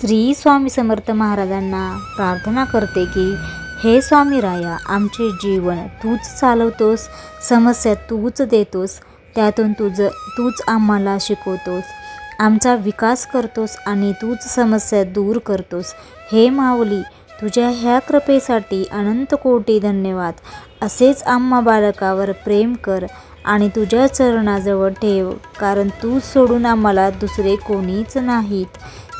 श्री स्वामी समर्थ महाराजांना प्रार्थना करते की हे स्वामी राया आमचे जीवन तूच चालवतोस समस्या तूच देतोस त्यातून तुझं तूच आम्हाला शिकवतोस. आमचा विकास करतोस आणि तूच समस्या दूर करतोस. हे माऊली तुझ्या ह्या कृपेसाठी अनंत कोटी धन्यवाद. असेच आम्हा बालकावर प्रेम कर आणि तुझ्या चरणाजवळ ठेव कारण तू सोडून आम्हाला दुसरे कोणीच नाहीत.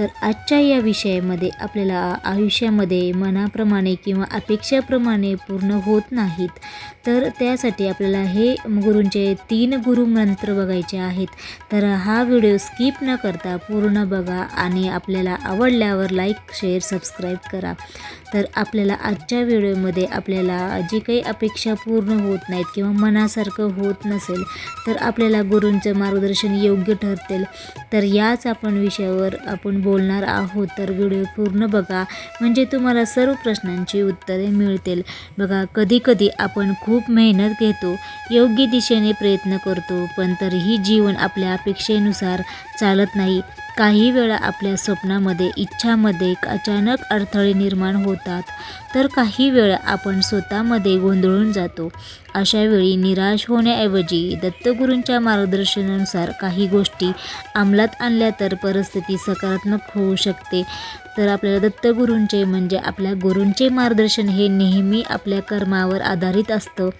तर आजच्या या विषयामध्ये आपल्याला आयुष्यामध्ये मनाप्रमाणे किंवा अपेक्षाप्रमाणे पूर्ण होत नाहीत. तर त्यासाठी आपल्याला हे गुरूंचे तीन गुरु मंत्र बघायचे आहेत. तर हा व्हिडिओ स्किप न करता पूर्ण बघा आणि आपल्याला आवडल्यावर लाईक शेअर सबस्क्राईब करा. तर आपल्याला आजच्या व्हिडिओमध्ये आपल्याला जी काही अपेक्षा पूर्ण होत नाहीत किंवा मनासारखं होत नसेल तर आपल्याला गुरूंचं मार्गदर्शन योग्य ठरतील. तर याच आपण विषयावर आपण बोलणार आहोत तर व्हिडिओ पूर्ण बघा. म्हणजे तुम्हाला सर्व प्रश्नांची उत्तरे मिळतील. बघा कधीकधी आपण खूप मेहनत घेतो योग्य दिशेने प्रयत्न करतो पण तरीही जीवन आपल्या अपेक्षेनुसार चालत नाही. काही वेळा आपल्या स्वप्नामध्ये इच्छामध्ये अचानक अडथळे निर्माण होतात तर काही वेळा आपण स्वतःमध्ये गोंधळून जातो. अशा वेळी निराश होण्याऐवजी दत्तगुरूंच्या मार्गदर्शनानुसार काही गोष्टी अंमलात आणल्या तर परिस्थिती सकारात्मक होऊ शकते. तर आपल्याला दत्तगुरूंचे म्हणजे आपल्या गुरूंचे मार्गदर्शन हे नेहमी आपल्या कर्मावर आधारित असतं.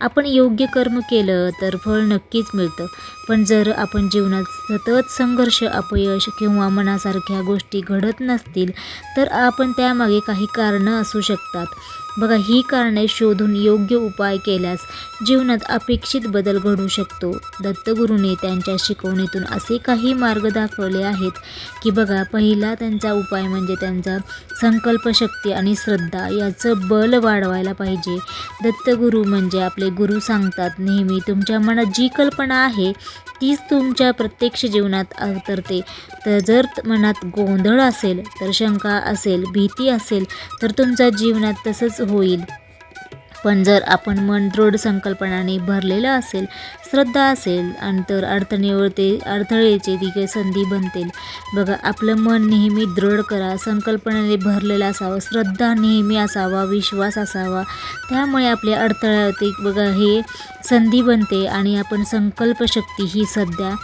आपण योग्य कर्म केलं तर फळ नक्कीच मिळतं. पण जर आपण जीवनात सतत संघर्ष अपयश किंवा मनासारख्या गोष्टी घडत नसतील तर आपण त्यामागे काही कारणं असू शकतात. बघा ही कारणे शोधून योग्य उपाय केल्यास जीवनात अपेक्षित बदल घडू शकतो. दत्तगुरूने त्यांच्या शिकवणीतून असे काही मार्ग दाखवले आहेत की बघा पहिला त्यांचा उपाय म्हणजे त्यांचा संकल्पशक्ती आणि श्रद्धा याचं बल वाढवायला पाहिजे. दत्तगुरू म्हणजे आपले गुरु सांगतात नेहमी तुमच्या मनात जी कल्पना आहे तीच तुमच्या प्रत्यक्ष जीवनात अवतरते. तर जर मनात गोंधळ असेल तर शंका असेल भीती असेल तर तुमच्या जीवनात तसंच होईल. पण जर आपण मन दृढ संकल्पनाने भरलेलं असेल श्रद्धा असेल आणि तर अडचणीवर ते अडथळेचे ती संधी बनतील. बघा आपलं मन नेहमी दृढ करा संकल्पनेने भरलेलं असावं श्रद्धा नेहमी असावा विश्वास असावा. त्यामुळे आपल्या अडथळ्यावरती बघा हे संधी बनते आणि आपण संकल्पशक्ती ही सध्या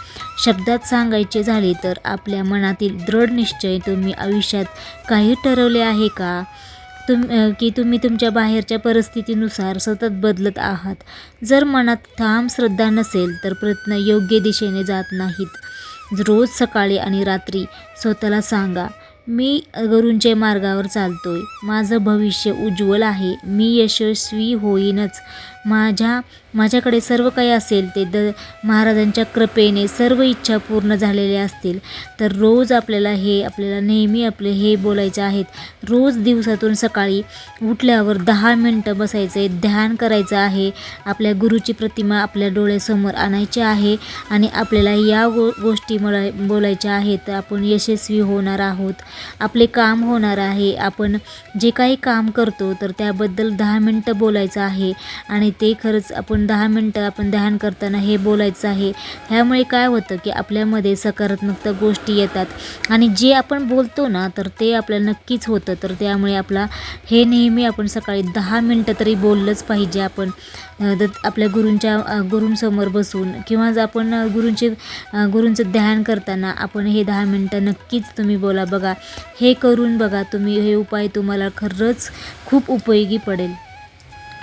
शब्दात सांगायचे झाले तर आपल्या मनातील दृढ निश्चय तुम्ही आयुष्यात काही ठरवले आहे का? तुम की तुम्ही तुमच्या बाहेरच्या परिस्थितीनुसार सतत बदलत आहात. जर मनात ठाम श्रद्धा नसेल तर प्रयत्न योग्य दिशेने जात नाहीत. रोज सकाळी आणि रात्री स्वतःला सांगा मी गुरूंच्या मार्गावर चालतोय. माझं भविष्य उज्ज्वल आहे. मी यशस्वी होईनच. माझ्या माझ्याकडे सर्व काही असेल ते द महाराजांच्या कृपेने सर्व इच्छा पूर्ण झालेल्या असतील. तर रोज आपल्याला हे आपल्याला नेहमी आपले हे बोलायचे आहेत. रोज दिवसातून सकाळी उठल्यावर दहा मिनटं बसायचं आहे ध्यान करायचं आहे. आपल्या गुरुची प्रतिमा आपल्या डोळ्यासमोर आणायची आहे आणि आपल्याला या गो गोष्टी मला बोलायच्या आहेत. आपण यशस्वी होणार आहोत. आपले काम होणार आहे. आपण जे काही काम करतो तर त्याबद्दल दहा मिनटं बोलायचं आहे. आणि ते खरंच आपण दहा मिनटं आपण ध्यान करताना हे बोलायचं आहे. ह्यामुळे काय होतं की आपल्यामध्ये सकारात्मक गोष्टी येतात. आणि जे आपण बोलतो ना तर ते आपल्याला नक्कीच होतं. तर त्यामुळे आपला हे नेहमी आपण सकाळी दहा मिनटं तरी बोललंच पाहिजे. आपण आपल्या गुरूंच्या गुरूंसमोर बसून किंवा जर आपण गुरूंचे गुरूंचं ध्यान करताना आपण हे दहा मिनटं नक्कीच तुम्ही बोला. बघा हे करून बघा तुम्ही हे उपाय तुम्हाला खरंच खूप उपयोगी पडेल.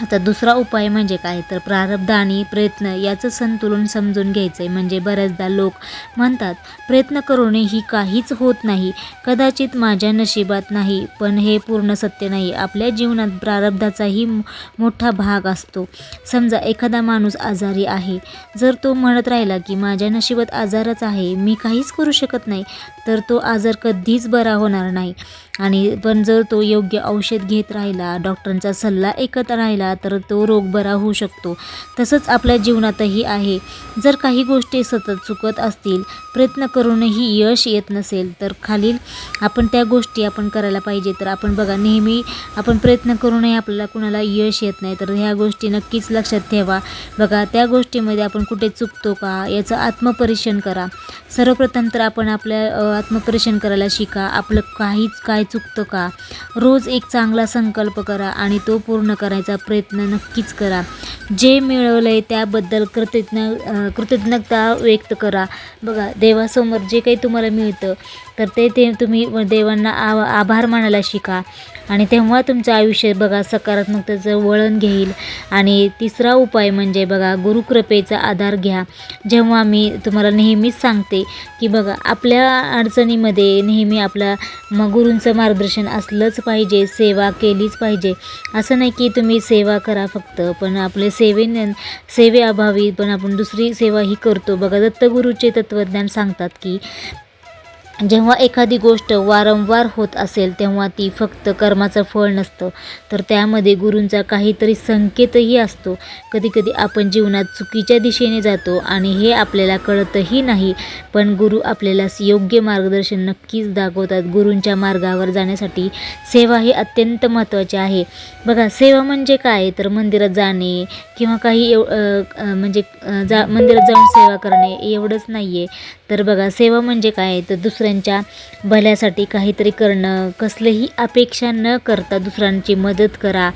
आता दुसरा उपाय म्हणजे काय? तर प्रारब्ध आणि प्रयत्न याचं संतुलन समजून घ्यायचं आहे म्हणजे बऱ्याचदा लोक म्हणतात प्रयत्न करूनही काहीच होत नाही. कदाचित माझ्या नशिबात नाही पण हे पूर्ण सत्य नाही. आपल्या जीवनात प्रारब्धाचाही मोठा भाग असतो. समजा एखादा माणूस आजारी आहे. जर तो म्हणत राहिला की माझ्या नशिबात आजारच आहे मी काहीच करू शकत नाही तर तो आजार कधीच बरा होणार नाही. आणि पण जर तो योग्य औषध घेत राहिला डॉक्टरांचा सल्ला ऐकत राहिला तर तो रोग बरा होऊ शकतो. तसंच आपल्या जीवनातही आहे. जर काही गोष्टी सतत चुकत असतील प्रयत्न करूनही यश येत नसेल तर खालील आपण त्या गोष्टी आपण करायला पाहिजे. तर आपण बघा नेहमी आपण प्रयत्न करूनही आपल्याला कुणाला यश येत नाही तर ह्या गोष्टी नक्कीच लक्षात ठेवा. बघा त्या गोष्टीमध्ये आपण कुठे चुकतो का याचं आत्मपरीक्षण करा. सर्वप्रथम तर आपण आपल्या आत्मपरीक्षण करायला शिका. आपलं काहीच काय चुकतं का? रोज एक चांगला संकल्प करा आणि तो पूर्ण करायचा प्रयत्न नक्कीच करा. जे मिळवलं आहे त्याबद्दल कृतज्ञ कृतज्ञता व्यक्त करा. बघा देवासमोर जे काही तुम्हाला मिळतं तर ते ते तुम्ही देवांना आ आभार मानायला शिका. आणि तेव्हा तुमचं आयुष्य बघा सकारात्मकतेचं वळण घेईल. आणि तिसरा उपाय म्हणजे बघा गुरुकृपेचा आधार घ्या. जेव्हा मी तुम्हाला नेहमीच सांगते की बघा आपल्या अडचणीमध्ये नेहमी आपला मग गुरूंचं मार्गदर्शन असलंच पाहिजे सेवा केलीच पाहिजे. असं नाही की तुम्ही सेवा करा फक्त पण आपले सेवेने सेवेअभावी पण आपण दुसरी सेवा ही करतो. बघा दत्तगुरूचे तत्त्वज्ञान सांगतात की जेव्हा एखादी गोष्ट वारंवार होत असेल तेव्हा ती फक्त कर्माचं फळ नसतं. तर त्यामध्ये गुरूंचा काहीतरी संकेतही असतो. कधीकधी आपण जीवनात चुकीच्या दिशेने जातो आणि हे आपल्याला कळतही नाही पण गुरु आपल्याला योग्य मार्गदर्शन नक्कीच दाखवतात. गुरूंच्या मार्गावर जाण्यासाठी सेवा ही अत्यंत महत्त्वाची आहे. बघा सेवा म्हणजे काय? तर मंदिरात जाणे किंवा काही एव म्हणजे जा मंदिरात जाऊन सेवा करणे एवढंच नाही आहे तर बघा सेवा म्हणजे काय? तर दुसऱ्यांच्या भल्यासाठी काहीतरी करणं. कसलीही अपेक्षा न करता दुसऱ्यांची मदत करा.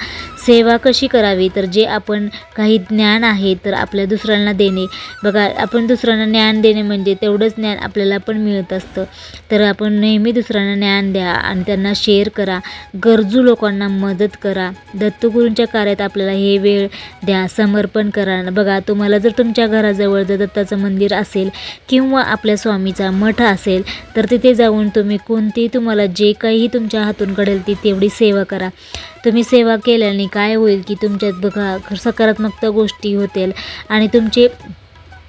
सेवा कशी करावी? तर जे आपण काही ज्ञान आहे तर आपल्या दुसऱ्यांना देणे. बघा आपण दुसऱ्यांना ज्ञान देणे म्हणजे तेवढंच ज्ञान आपल्याला पण मिळत असतं. तर आपण नेहमी दुसऱ्यांना ज्ञान द्या आणि त्यांना शेअर करा. गरजू लोकांना मदत करा. दत्तगुरूंच्या कार्यात आपल्याला हे वेळ द्या समर्पण करा. बघा तुम्हाला जर तुमच्या घराजवळ जर दत्ताचं मंदिर असेल किंवा आपल्या स्वामीचा मठ असेल तर तिथे जाऊन तुम्ही कोणती तुम्हाला जे काही तुमच्या हातून घडेल ती तेवढी सेवा करा. तुम्ही सेवा केल्याने काय होईल की तुमच्यात बघा सकारात्मकता गोष्टी होतील आणि तुमचे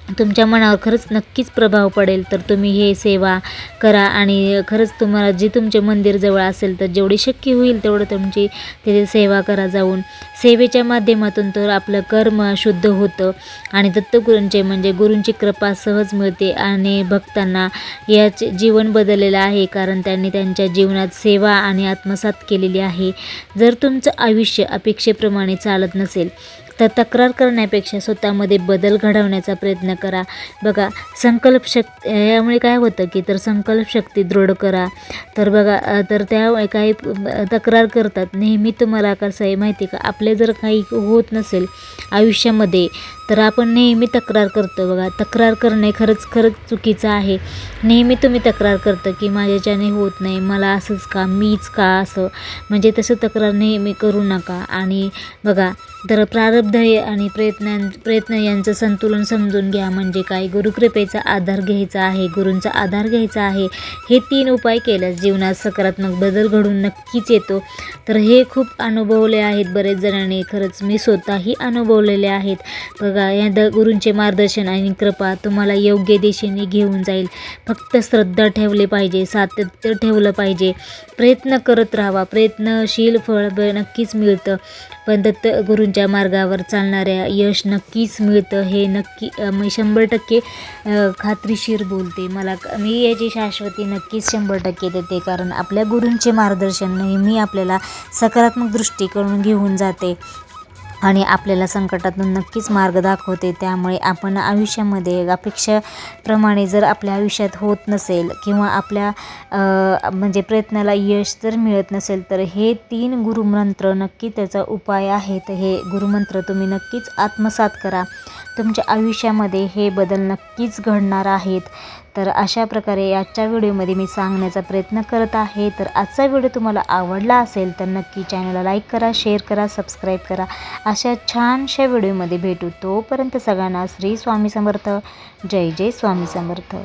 तुमच्या मनावर खरंच नक्कीच प्रभाव पडेल. तर तुम्ही हे सेवा करा आणि खरंच तुम्हाला जे तुमचे मंदिर जवळ असेल तर जेवढी शक्य होईल तेवढं तुमची तिथे सेवा करा जाऊन. सेवेच्या माध्यमातून तर आपलं कर्म शुद्ध होतं आणि दत्तगुरूंचे म्हणजे गुरूंची कृपा सहज मिळते आणि भक्तांना याचे जीवन बदललेलं आहे कारण त्यांनी त्यांच्या जीवनात सेवा आणि आत्मसात केलेली आहे. जर तुमचं आयुष्य अपेक्षेप्रमाणे चालत नसेल तर तक्रार करण्यापेक्षा स्वतःमध्ये बदल घडवण्याचा प्रयत्न करा. बघा संकल्प शक्ती यामुळे काय होतं की तर संकल्प शक्ती दृढ करा. तर बघा तर त्या काही तक्रार करतात. नेहमी तुम्हाला कसं आहे माहिती आहे का? आपले जर काही होत नसेल आयुष्यामध्ये तर आपण नेहमी तक्रार करतो. बघा तक्रार करणे खरंच खरंच चुकीचं आहे. नेहमी तुम्ही तक्रार करतं की माझ्याच्याने होत नाही मला असंच का मीच का असं. म्हणजे तसं तक्रार नेहमी करू नका. आणि बघा तर प्रारब्ध आणि प्रयत्नां प्रयत्न यांचं संतुलन समजून घ्या. म्हणजे काय? गुरुकृपेचा आधार घ्यायचा आहे गुरूंचा आधार घ्यायचा आहे. हे तीन उपाय केल्यास जीवनात सकारात्मक बदल घडून नक्कीच येतो. तर हे खूप अनुभवले आहेत बरेच जणांनी. खरंच मी स्वतःही अनुभवलेले आहेत. बघा या द गुरूंचे मार्गदर्शन आणि कृपा तुम्हाला योग्य दिशेने घेऊन जाईल. फक्त श्रद्धा ठेवली पाहिजे सातत्य ठेवलं पाहिजे. प्रयत्न करत राहावा. प्रयत्नशील फळ नक्कीच मिळतं. पण दत्त गुरूंच्या मार्गावर चालणाऱ्या यश नक्कीच मिळतं. हे नक्की मी शंभर टक्के खात्रीशीर बोलते. मला मी याची शाश्वती नक्कीच शंभर टक्के देते. कारण आपल्या गुरूंचे मार्गदर्शन नेहमी आपल्याला सकारात्मक दृष्टिकोन घेऊन जाते. आणि आपल्याला संकटातून नक्कीच मार्ग दाखवते. त्यामुळे आपण आयुष्यामध्ये अपेक्षाप्रमाणे जर आपल्या आयुष्यात होत नसेल किंवा आपल्या म्हणजे प्रयत्नाला यश जर मिळत नसेल तर हे तीन गुरुमंत्र नक्की त्याचा उपाय आहेत. हे गुरुमंत्र तुम्ही नक्कीच आत्मसात करा. तुमच्या आयुष्यामध्ये हे बदल नक्कीच घडणार आहेत. तर अशा प्रकारे आजच्या व्हिडिओमध्ये मी सांगण्याचा प्रयत्न करत आहे. तर आजचा व्हिडिओ तुम्हाला आवडला असेल तर नक्की चॅनलला लाईक करा शेअर करा सबस्क्राईब करा. अशा छानशा व्हिडिओमध्ये भेटू तोपर्यंत सगळ्यांना श्री स्वामी समर्थ. जय जय स्वामी समर्थ.